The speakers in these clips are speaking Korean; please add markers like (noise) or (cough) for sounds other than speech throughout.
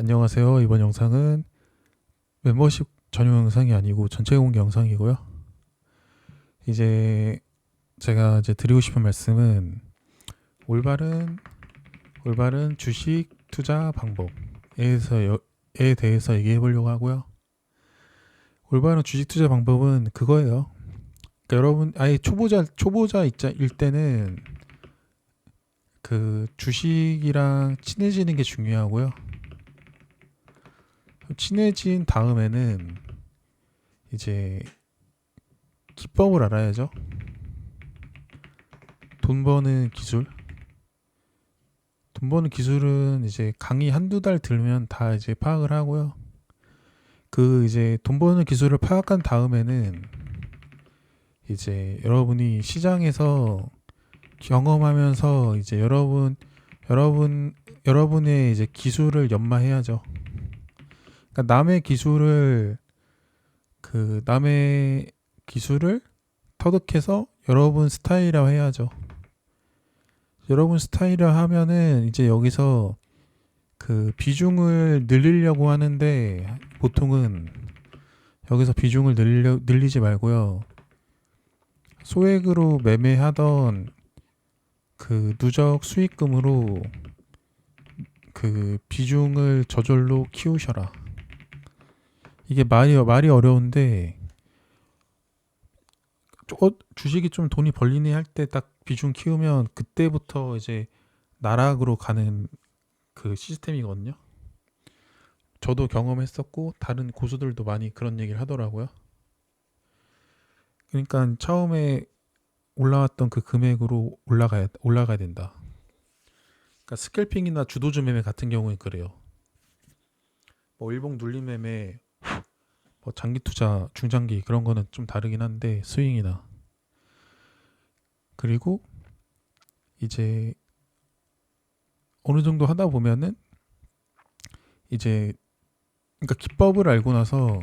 안녕하세요. 이번 영상은 멤버십 전용 영상이 아니고 전체 공개 영상이고요. 이제 제가 이제 드리고 싶은 말씀은 올바른 올바른 주식 투자 방법에 대해서 얘기해 보려고 하고요. 올바른 주식 투자 방법은 그거예요. 그러니까 여러분 아예 초보자 초보자 일 때는 그 주식이랑 친해지는 게 중요하고요. 친해진 다음에는 이제 기법을 알아야죠. 돈 버는 기술. 돈 버는 기술은 이제 강의 한두 달 들면 다 이제 파악을 하고요. 그 이제 돈 버는 기술을 파악한 다음에는 이제 여러분이 시장에서 경험하면서 이제 여러분 여러분 여러분의 이제 기술을 연마해야죠. 그러니까 남의 기술을 그 남의 기술을 터득해서 여러분 스타일화 해야죠. 여러분 스타일화 하면은 이제 여기서 그 비중을 늘리려고 하는데 보통은 여기서 비중을 늘려, 늘리지 말고요. 소액으로 매매하던 그 누적 수익금으로 그 비중을 저절로 키우셔라. 이게 말이 말이 어려운데 어, 주식이 좀 돈이 벌리네 할 때 딱 비중 키우면 그때부터 이제 나락으로 가는 그 시스템이거든요. 저도 경험했었고 다른 고수들도 많이 그런 얘기를 하더라고요. 그러니까 처음에 올라왔던 그 금액으로 올라가야 올라가야 된다. 그러니까 스캘핑이나 주도주 매매 같은 경우는 그래요. 뭐 일봉 눌림 매매, 뭐 장기 투자, 중장기 그런 거는 좀 다르긴 한데 스윙이나 그리고 이제 어느 정도 하다 보면은 이제 그러니까 기법을 알고 나서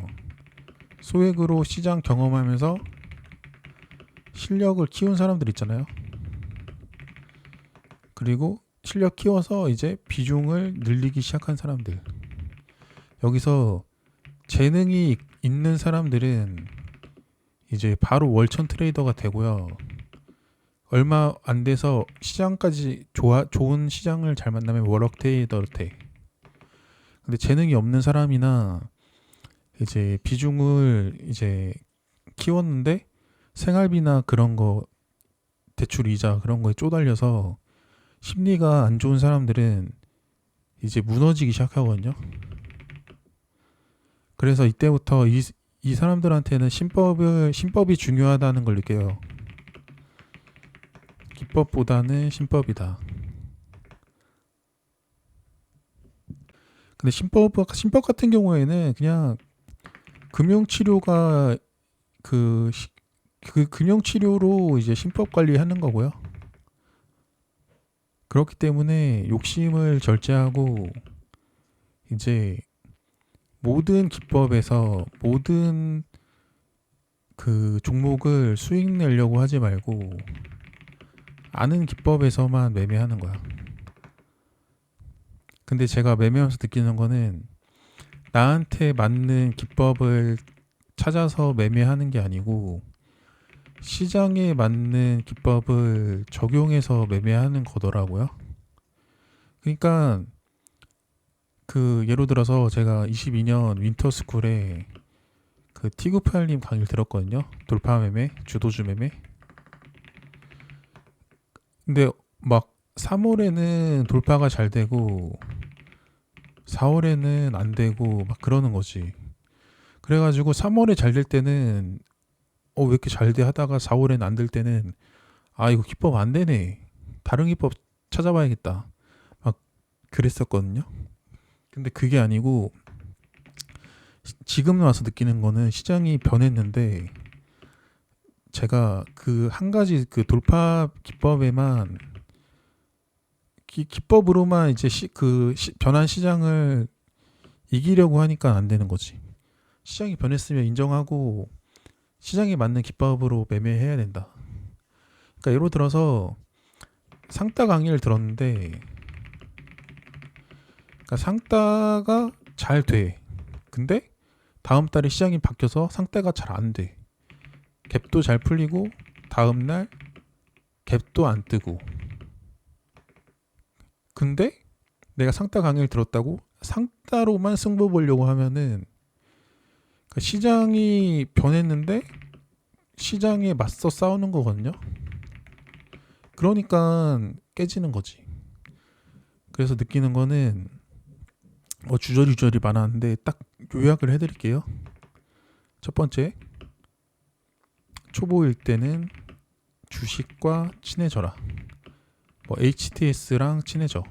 소액으로 시장 경험하면서 실력을 키운 사람들 있잖아요. 그리고 실력 키워서 이제 비중을 늘리기 시작한 사람들. 여기서 재능이 있는 사람들은 이제 바로 월천 트레이더가 되고요. 얼마 안 돼서 시장까지 좋아 좋은 시장을 잘 만나면 워럭 트레이더 돼. 근데 재능이 없는 사람이나 이제 비중을 이제 키웠는데 생활비나 그런 거 대출 이자 그런 거에 쪼달려서 심리가 안 좋은 사람들은 이제 무너지기 시작하거든요. 그래서 이때부터 이, 이 사람들한테는 신법을 신법이 중요하다는 걸 느껴요. 기법보다는 신법이다. 근데 신법 신법 같은 경우에는 그냥 금융 치료가 그, 시- 그 금융 치료로 이제 신법 관리하는 거고요. 그렇기 때문에 욕심을 절제하고 이제 모든 기법에서 모든 그 종목을 수익 내려고 하지 말고 아는 기법에서만 매매하는 거야. 근데 제가 매매하면서 느끼는 거는 나한테 맞는 기법을 찾아서 매매하는 게 아니고 시장에 맞는 기법을 적용해서 매매하는 거더라고요. 그러니까 그 예로 들어서 제가 22년 윈터스쿨에 그 티구팔님 강의를 들었거든요. 돌파 매매, 주도주 매매. 근데 막 3월에는 돌파가 잘 되고 4월에는 안 되고 막 그러는 거지. 그래가지고 3월에 잘 될 때는 어 왜 이렇게 잘 돼 하다가 4월에는 안 될 때는 아 이거 기법 안 되네. 다른 기법 찾아봐야겠다. 막 그랬었거든요. 근데 그게 아니고 시- 지금 와서 느끼는 거는 시장이 변했는데 제가 그 한 가지 그 돌파 기법에만 기, 기법으로만 이제 시, 그 시, 변한 시장을 이기려고 하니까 안 되는 거지. 시장이 변했으면 인정하고 시장에 맞는 기법으로 매매해야 된다. 그러니까 예로 들어서 상따 강의를 들었는데 그러니까 상따가 잘 돼. 근데 다음 달에 시장이 바뀌어서 상따가 잘 안 돼. 갭도 잘 풀리고 다음 날 갭도 안 뜨고. 근데 내가 상따 강의를 들었다고 상따로만 승부 보려고 하면은 그러니까 시장이 변했는데 시장에 맞서 싸우는 거거든요. 그러니까 깨지는 거지. 그래서 느끼는 거는 뭐 주저리주저리 많았는데 딱 요약을 해드릴게요. 첫 번째 초보일 때는 주식과 친해져라. 뭐 HTS랑 친해져.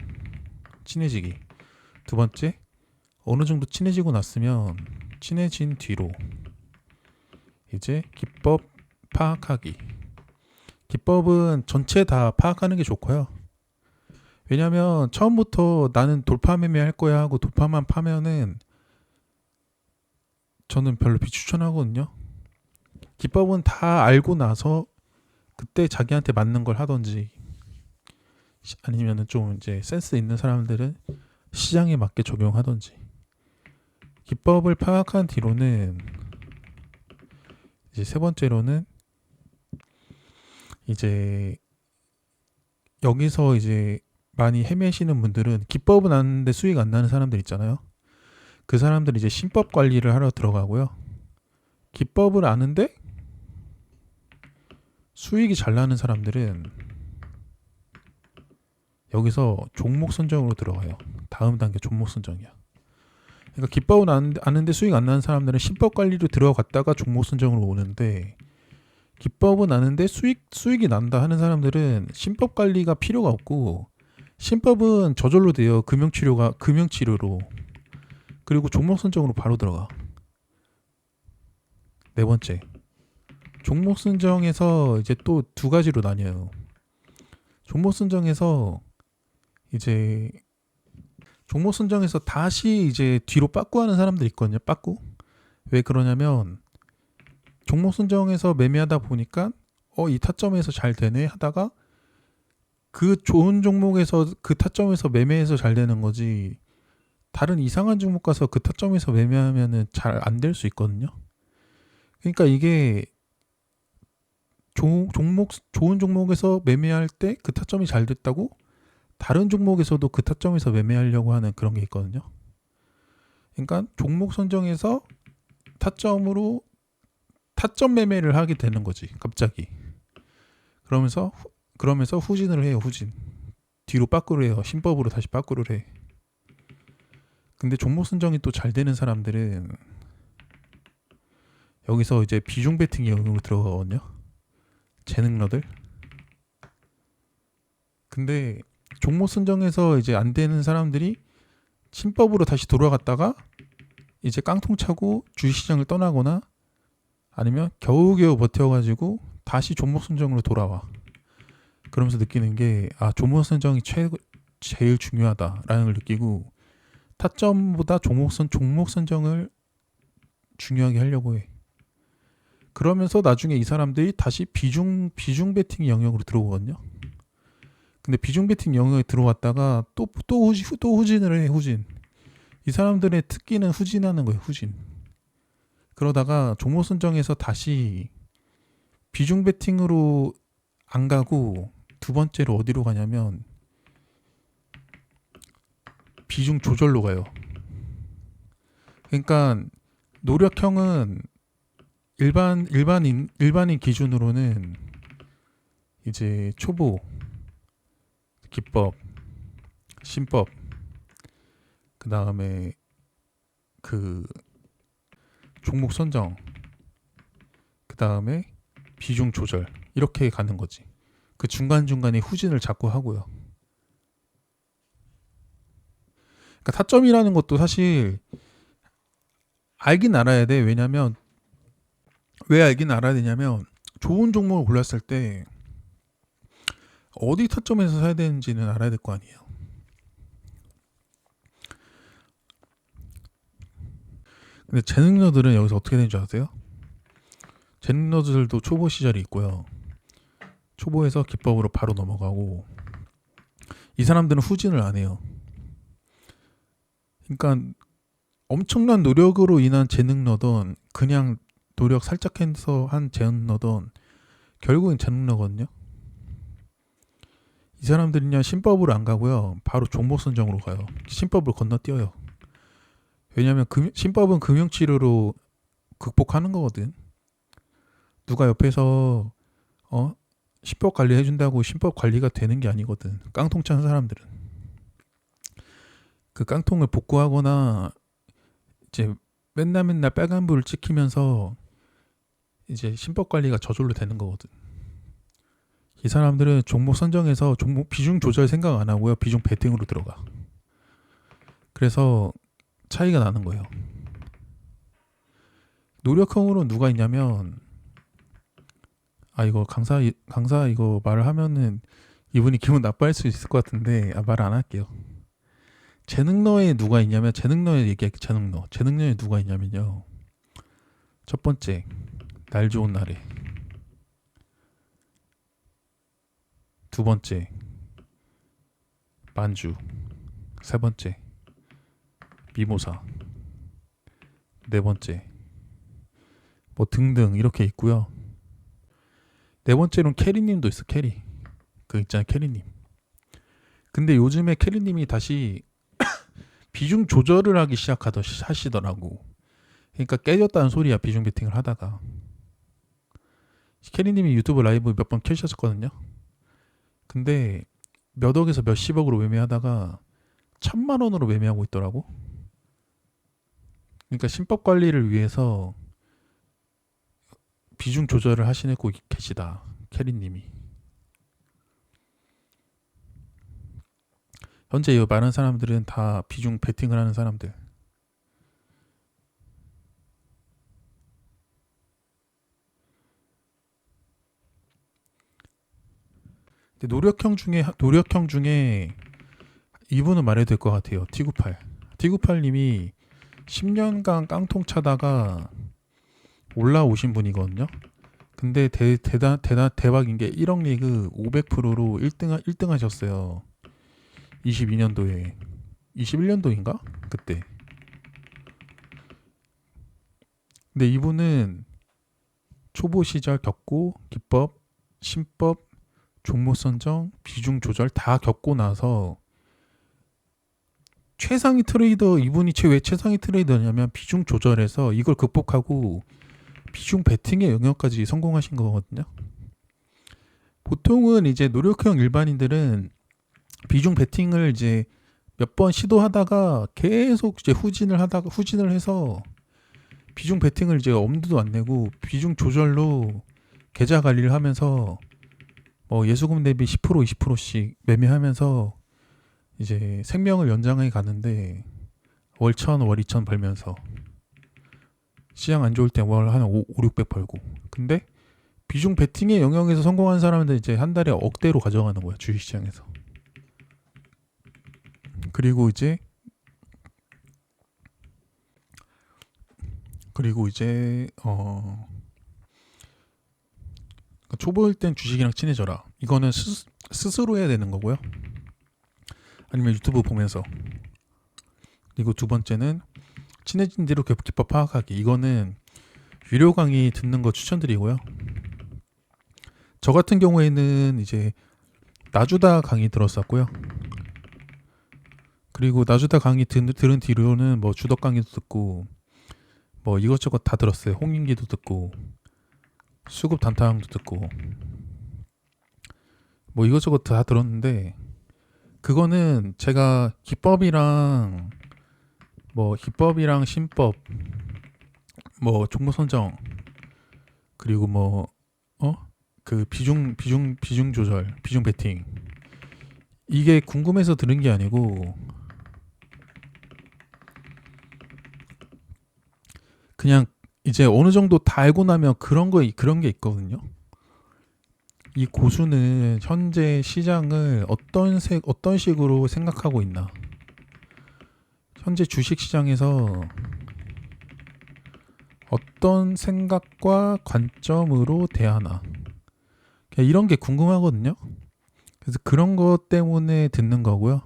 친해지기. 두 번째 어느 정도 친해지고 났으면 친해진 뒤로 이제 기법 파악하기. 기법은 전체 다 파악하는 게 좋고요. 왜냐면 처음부터 나는 돌파 매매 할 거야 하고 돌파만 파면은 저는 별로 비추천하거든요. 기법은 다 알고 나서 그때 자기한테 맞는 걸 하던지 시- 아니면은 좀 이제 센스 있는 사람들은 시장에 맞게 적용하던지 기법을 파악한 뒤로는 이제 세 번째로는 이제 여기서 이제 많이 헤매시는 분들은 기법은 아는데 수익 안 나는 사람들 있잖아요. 그 사람들은 이제 신법 관리를 하러 들어가고요. 기법을 아는데 수익이 잘 나는 사람들은 여기서 종목 선정으로 들어가요. 다음 단계 종목 선정이야. 그러니까 기법은 아는데, 아는데 수익 안 나는 사람들은 신법 관리로 들어갔다가 종목 선정으로 오는데 기법은 아는데 수익 수익이 난다 하는 사람들은 신법 관리가 필요가 없고 신법은 저절로 돼요. 금융 치료가 금융 치료로 그리고 종목 선정으로 바로 들어가. 네 번째 종목 선정에서 이제 또 두 가지로 나뉘어요. 종목 선정에서 이제 종목 선정에서 다시 이제 뒤로 빠꾸하는 사람들 있거든요. 빠꾸. 왜 그러냐면 종목 선정에서 매매하다 보니까 어 이 타점에서 잘 되네 하다가 그 좋은 종목에서 그 타점에서 매매해서 잘 되는 거지 다른 이상한 종목 가서 그 타점에서 매매하면은 잘 안 될 수 있거든요. 그러니까 이게 종, 종목 좋은 종목에서 매매할 때 그 타점이 잘 됐다고 다른 종목에서도 그 타점에서 매매하려고 하는 그런 게 있거든요. 그러니까 종목 선정에서 타점으로 타점 매매를 하게 되는 거지 갑자기. 그러면서 후- 그러면서 후진을 해요 후진. 뒤로 빠꾸를 해요 신법으로 다시 빠꾸를 해. 근데 종목 선정이 또 잘 되는 사람들은 여기서 이제 비중 베팅이 영역으로 들어가거든요. 재능러들. 근데 종목 선정에서 이제 안 되는 사람들이 신법으로 다시 돌아갔다가 이제 깡통 차고 주식시장을 떠나거나 아니면 겨우겨우 버텨가지고 다시 종목 선정으로 돌아와. 그러면서 느끼는 게 아 종목 선정이 최 제일 중요하다라는 걸 느끼고 타점보다 종목 선 종목 선정을 중요하게 하려고 해. 그러면서 나중에 이 사람들이 다시 비중 비중 베팅 영역으로 들어오거든요. 근데 비중 베팅 영역에 들어왔다가 또 또 후진 또 후진을 해 후진. 이 사람들의 특기는 후진하는 거예요 후진. 그러다가 종목 선정에서 다시 비중 베팅으로 안 가고 두 번째로 어디로 가냐면 비중 조절로 가요. 그러니까 노력형은 일반 일반인 일반인 기준으로는 이제 초보 기법 신법 그 다음에 그 종목 선정 그 다음에 비중 조절 이렇게 가는 거지 그 중간 중간에 후진을 자꾸 하고요. 그러니까 타점이라는 것도 사실 알긴 알아야 돼. 왜냐면 왜 알긴 알아야 되냐면 좋은 종목을 골랐을 때 어디 타점에서 사야 되는지는 알아야 될 거 아니에요. 근데 재능러들은 여기서 어떻게 되는 줄 아세요? 재능러들도 초보 시절이 있고요. 초보에서 기법으로 바로 넘어가고 이 사람들은 후진을 안 해요. 그러니까 엄청난 노력으로 인한 재능러든 그냥 노력 살짝 해서 한 재능러든 결국엔 재능러거든요. 이 사람들은요 신법으로 안 가고요 바로 종목 선정으로 가요. 신법을 건너뛰어요. 왜냐하면 금, 신법은 금융치료로 극복하는 거거든. 누가 옆에서 어 신법 관리 해 준다고 신법 관리가 되는 게 아니거든. 깡통 찬 사람들은 그 깡통을 복구하거나 이제 맨날 맨날 빨간불을 찍히면서 이제 신법 관리가 저절로 되는 거거든. 이 사람들은 종목 선정에서 종목 비중 조절 생각 안 하고요. 비중 베팅으로 들어가. 그래서 차이가 나는 거예요. 노력형으로 누가 있냐면 아 이거 강사 강사 이거 말을 하면은 이분이 기분 나빠할 수 있을 것 같은데 아, 말 안 할게요. 재능러에 누가 있냐면 재능러에 얘기할게 재능러 재능러에 누가 있냐면요. 첫 번째 날 좋은 날에 두 번째 만주 세 번째 미모사 네 번째 뭐 등등 이렇게 있고요. 네 번째로는 캐리님도 있어 캐리 그 있잖아요 캐리님. 근데 요즘에 캐리님이 다시 (coughs) 비중 조절을 하기 시작하더 하시더라고. 그러니까 깨졌다는 소리야 비중 베팅을 하다가. 캐리님이 유튜브 라이브 몇 번 켜셨었거든요. 근데 몇 억에서 몇십억으로 매매하다가 천만 원으로 매매하고 있더라고. 그러니까 신법 관리를 위해서 비중 조절을 하시고 계시다. 캐리님이. 현재 이 많은 사람들은 다 비중 베팅을 하는 사람들. 노력형 중에 노력형 중에 이분은 말해도 될것 같아요. T98. T98님이 10년간 깡통 차다가 올라오신 분이거든요. 근데 대, 대단 대단 대박인 게 1억 리그 500%로 1등 1등 하셨어요. 22년도에 21년도인가? 그때. 근데 이분은 초보 시절 겪고 기법, 신법, 종목 선정, 비중 조절 다 겪고 나서 최상위 트레이더 이분이 최왜 최상위 트레이더냐면 비중 조절해서 이걸 극복하고 비중 베팅의 영역까지 성공하신 거거든요. 보통은 이제 노력형 일반인들은 비중 베팅을 이제 몇 번 시도하다가 계속 이제 후진을 하다가 후진을 해서 비중 베팅을 이제 엄두도 안 내고 비중 조절로 계좌 관리를 하면서 뭐 예수금 대비 10% 20%씩 매매하면서 이제 생명을 연장해 가는데 월 천, 월 이천 벌면서 시장 안 좋을 때월 한 5, 600 벌고 근데 비중 베팅의 영역에서 성공한 사람들 이제 한 달에 억대로 가져가는 거야 주식시장에서 그리고 이제 그리고 이제 어 초보일 땐 주식이랑 친해져라. 이거는 스, 스스로 해야 되는 거고요. 아니면 유튜브 보면서. 그리고 두 번째는 친해진 뒤로 기법 파악하기. 이거는 유료 강의 듣는 거 추천드리고요. 저 같은 경우에는 이제 나주다 강의 들었었고요. 그리고 나주다 강의 들, 들은 뒤로는 뭐 주덕 강의도 듣고 뭐 이것저것 다 들었어요. 홍인기도 듣고 수급 단타형도 듣고 뭐 이것저것 다 들었는데 그거는 제가 기법이랑 뭐 기법이랑 신법 뭐 종목 선정 그리고 뭐 어 그 비중 비중 비중 조절 비중 베팅 이게 궁금해서 들은 게 아니고 그냥 이제 어느 정도 다 알고 나면 그런 거 그런 게 있거든요. 이 고수는 현재 시장을 어떤 색 어떤 식으로 생각하고 있나? 현재 주식 시장에서 어떤 생각과 관점으로 대하나? 이런 게 궁금하거든요. 그래서 그런 것 때문에 듣는 거고요.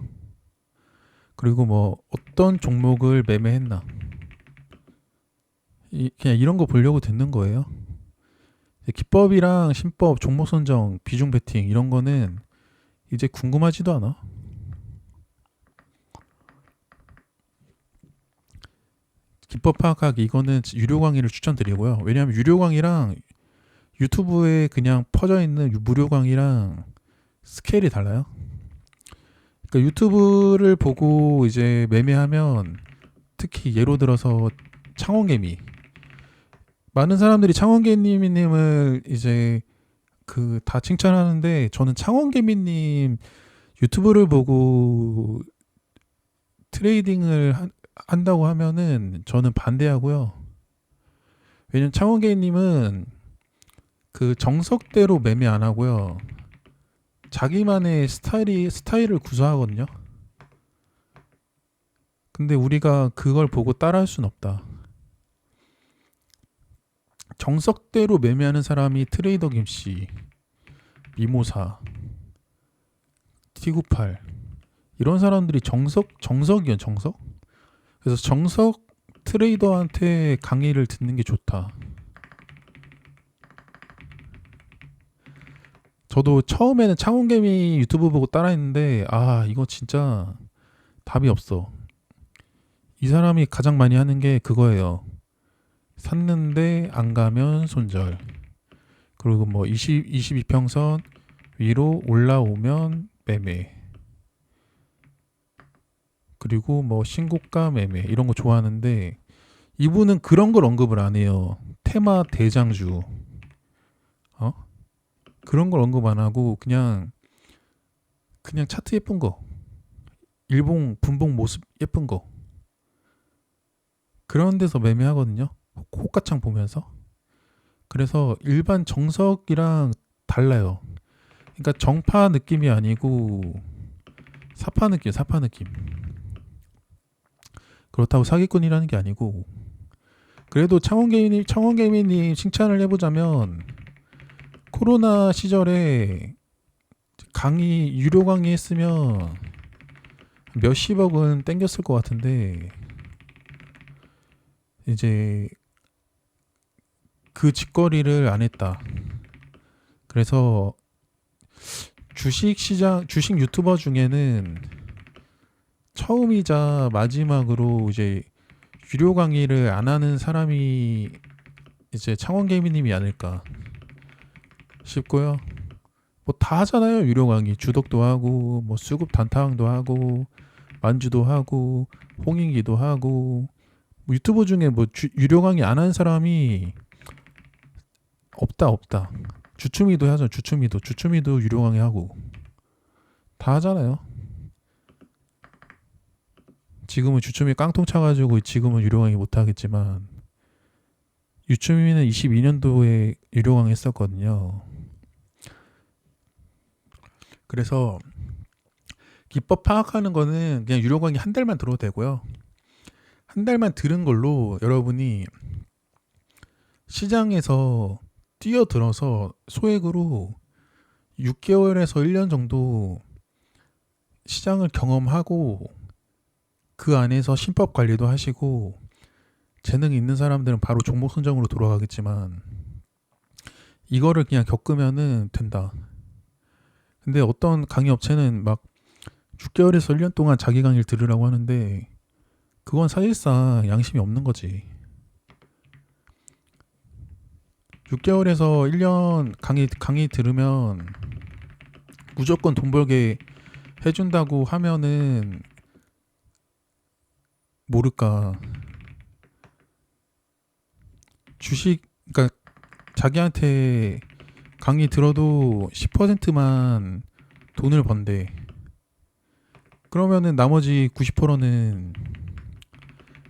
그리고 뭐 어떤 종목을 매매했나 이, 그냥 이런 거 보려고 듣는 거예요. 기법이랑 신법, 종목 선정, 비중 베팅 이런 거는 이제 궁금하지도 않아. 기법 파악하기 이거는 유료 강의를 추천드리고요. 왜냐하면 유료 강의랑 유튜브에 그냥 퍼져 있는 유- 무료 강의랑 스케일이 달라요. 그러니까 유튜브를 보고 이제 매매하면 특히 예로 들어서 창원개미 많은 사람들이 창원개미님을 이제 그 다 칭찬하는데 저는 창원개미님 유튜브를 보고 트레이딩을 한- 한다고 하면은 저는 반대하고요. 왜냐면 창원개미님은 그 정석대로 매매 안 하고요. 자기만의 스타일이 스타일을 구사하거든요. 근데 우리가 그걸 보고 따라할 순 없다. 정석대로 매매하는 사람이 트레이더 김씨, 미모사, T98 이런 사람들이 정석 정석이야 정석. 그래서 정석 트레이더한테 강의를 듣는 게 좋다. 저도 처음에는 창원개미 유튜브 보고 따라했는데 아 이거 진짜 답이 없어. 이 사람이 가장 많이 하는 게 그거예요. 샀는데 안 가면 손절. 그리고 뭐 20, 22평선 위로 올라오면 매매. 그리고 뭐 신고가 매매 이런 거 좋아하는데 이분은 그런 걸 언급을 안 해요. 테마 대장주. 어? 그런 걸 언급 안 하고 그냥 그냥 차트 예쁜 거. 일봉 분봉 모습 예쁜 거. 그런 데서 매매하거든요. 호가창 보면서. 그래서 일반 정석이랑 달라요. 그러니까 정파 느낌이 아니고 사파 느낌, 사파 느낌. 그렇다고 사기꾼이라는 게 아니고 그래도 창원개미님, 창원개미님 칭찬을 해보자면 코로나 시절에 강의 유료 강의 했으면 몇십억은 땡겼을 것 같은데 이제 그 직거리를 안 했다. 그래서 주식 시장 주식 유튜버 중에는 처음이자 마지막으로 이제 유료 강의를 안 하는 사람이 이제 창원 개미님이 아닐까 싶고요. 뭐 다 하잖아요 유료 강의. 주덕도 하고 뭐 수급 단타왕도 하고 만주도 하고 홍인기도 하고. 뭐 유튜브 중에 뭐 주- 유료 강의 안 하는 사람이 없다 없다. 주춤이도 하죠 주춤이도. 주춤이도 유료 강의 하고. 다 하잖아요 지금은 주춤이 깡통 차가지고 지금은 유료 강의 못 하겠지만 유춤이는 22년도에 유료 강의 했었거든요. 그래서 기법 파악하는 거는 그냥 유료 강의 한 달만 들어도 되고요. 한 달만 들은 걸로 여러분이 시장에서 뛰어들어서 소액으로 6개월에서 1년 정도 시장을 경험하고 그 안에서 신법 관리도 하시고 재능이 있는 사람들은 바로 종목 선정으로 돌아가겠지만 이거를 그냥 겪으면은 된다. 근데 어떤 강의 업체는 막 6개월에서 1년 동안 자기 강의를 들으라고 하는데 그건 사실상 양심이 없는 거지. 6개월에서 1년 강의 강의 들으면 무조건 돈 벌게 해준다고 하면은 모를까 주식 그러니까 자기한테 강의 들어도 10%만 돈을 번대. 그러면은 나머지 90%는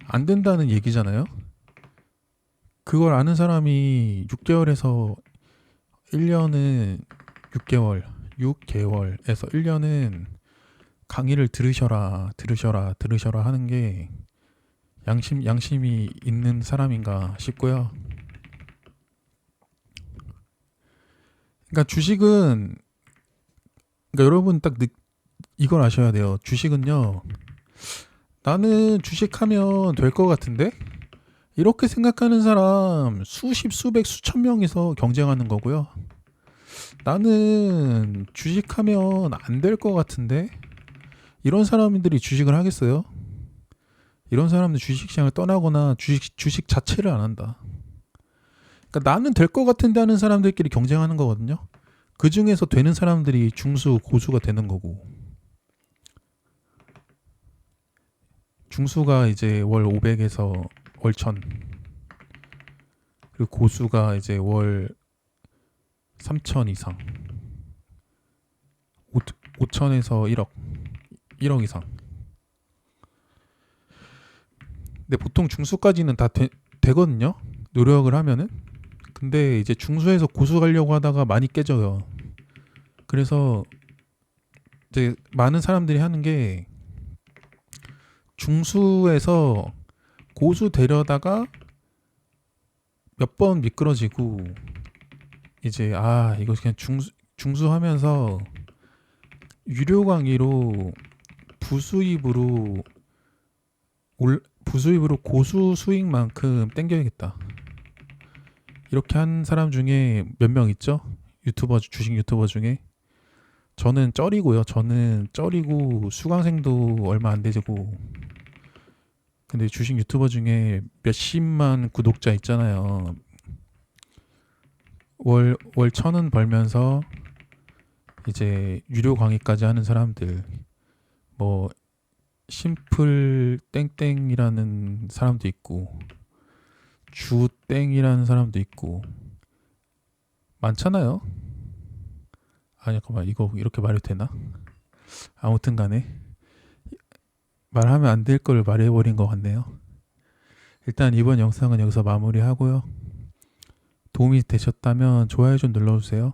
안 된다는 얘기잖아요. 그걸 아는 사람이 6개월에서 1년은 6개월, 6개월에서 1년은 강의를 들으셔라, 들으셔라, 들으셔라 하는 게 양심 양심이 있는 사람인가 싶고요. 그러니까 주식은 그러니까 여러분 딱 느, 이걸 아셔야 돼요. 주식은요. 나는 주식하면 될 것 같은데? 이렇게 생각하는 사람 수십, 수백, 수천 명이서 경쟁하는 거고요. 나는 주식하면 안 될 것 같은데? 이런 사람들이 주식을 하겠어요? 이런 사람들 주식시장을 떠나거나 주식, 주식 자체를 안 한다. 그러니까 나는 될 것 같은데 하는 사람들끼리 경쟁하는 거거든요. 그 중에서 되는 사람들이 중수, 고수가 되는 거고. 중수가 이제 월 500에서 월 1000. 그리고 고수가 이제 월 3000 이상. 5천에서 1억. 1억 이상. 근데 보통 중수까지는 다 되, 되거든요. 노력을 하면은. 근데 이제 중수에서 고수 가려고 하다가 많이 깨져요. 그래서 이제 많은 사람들이 하는 게 중수에서 고수 되려다가 몇 번 미끄러지고 이제 아 이거 그냥 중수 중수하면서 유료 강의로 부수입으로 올 부수입으로 고수 수익만큼 땡겨야겠다. 이렇게 한 사람 중에 몇 명 있죠? 유튜버 주식 유튜버 중에 저는 쩔이고요. 저는 쩔이고 수강생도 얼마 안 되고 근데 주식 유튜버 중에 몇십만 구독자 있잖아요. 월, 월 천원 벌면서 이제 유료 강의까지 하는 사람들 뭐 심플 땡땡이라는 사람도 있고 주 땡이라는 사람도 있고 많잖아요. 아 잠깐만 이거 이렇게 말해도 되나? 아무튼 간에 말하면 안 될 걸 말해버린 것 같네요. 일단 이번 영상은 여기서 마무리하고요. 도움이 되셨다면 좋아요 좀 눌러주세요.